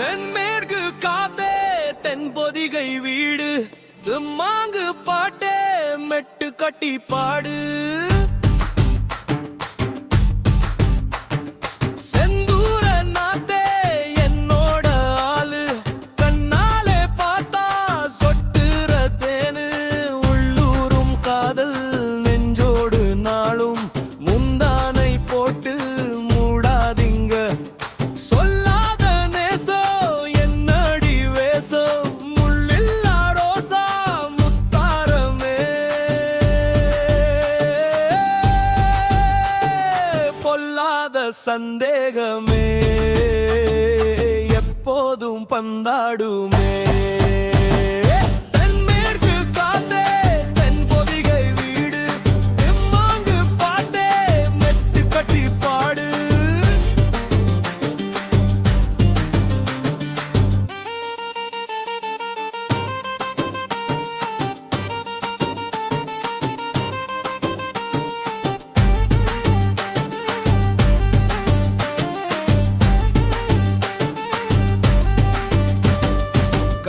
தென்மேற்கு காத்தே தென்பொதிகை வீடு மாங்கு பாட்டே மெட்டு கட்டி பாடு. இல்லாத சந்தேகமே எப்போதும் பந்தாடுமே.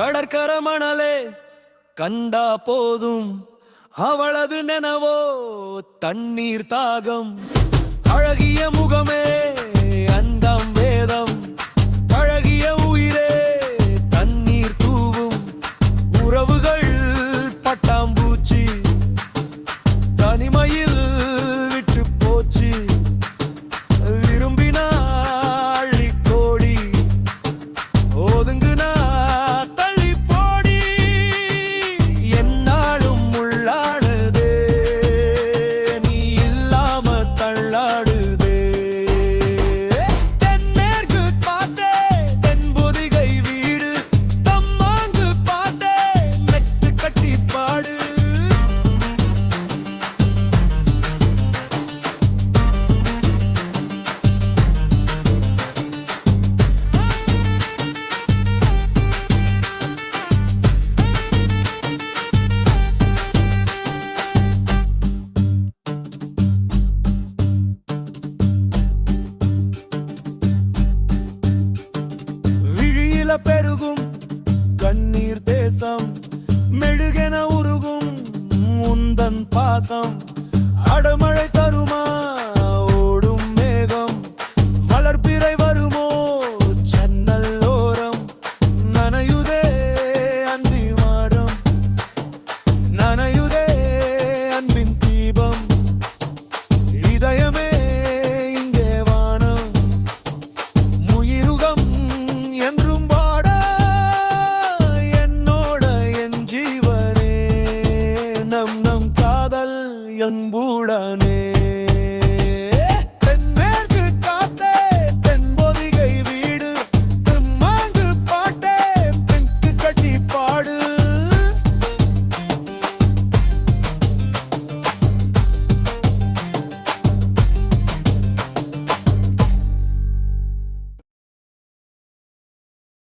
கடற்கர மணலே கண்டா போதும் அவளது நெனவோ தண்ணீர் தாகம். அழகிய முகமே விழியில பெருகும் கண்ணீர் தேசம் மெழுகென உருகும் உந்தன் பாசம் அடமழை தருமா? ஓடும் மேகம் வளர்ப்பிறை வருமோ? ஜன்னல் ஓரம் நனையுதே அந்தி மாடம் நனை